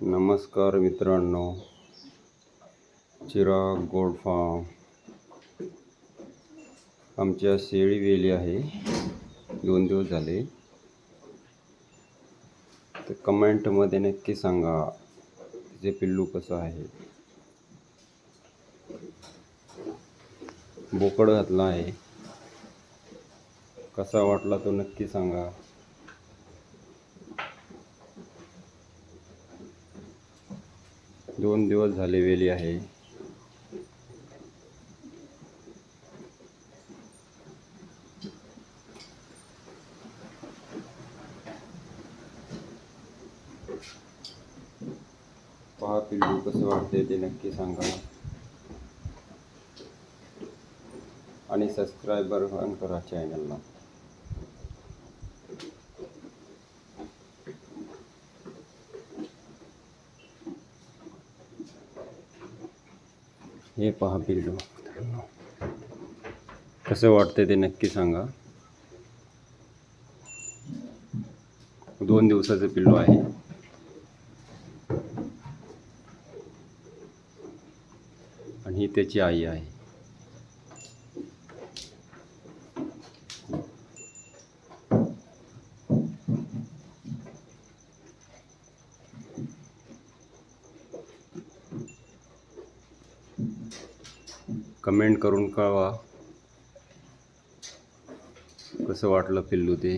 नमस्कार मित्रांनो. चिराग गोड फार्म आमच्या शेळी वेली आहे. दोन दिवस झाले. तर कमेंटमध्ये नक्की सांगा तिचे पिल्लू कसं आहे? बोकड घातला आहे. कसा वाटला तो नक्की सांगा. दोन दिवस झाले वेली आहे. पहा पिल्लू कसं वाटते ते नक्की सांगा आणि सबस्क्रायबर पण करा चॅनलला हे पहा पिल्लू कसं वाटतंय ते नक्की सांगा. दोन दिवसाचं पिल्लू आहे. आणि ही त्याची आई आहे. कमेंट करून कळवा. कसं वाटलं पिल्लू ते?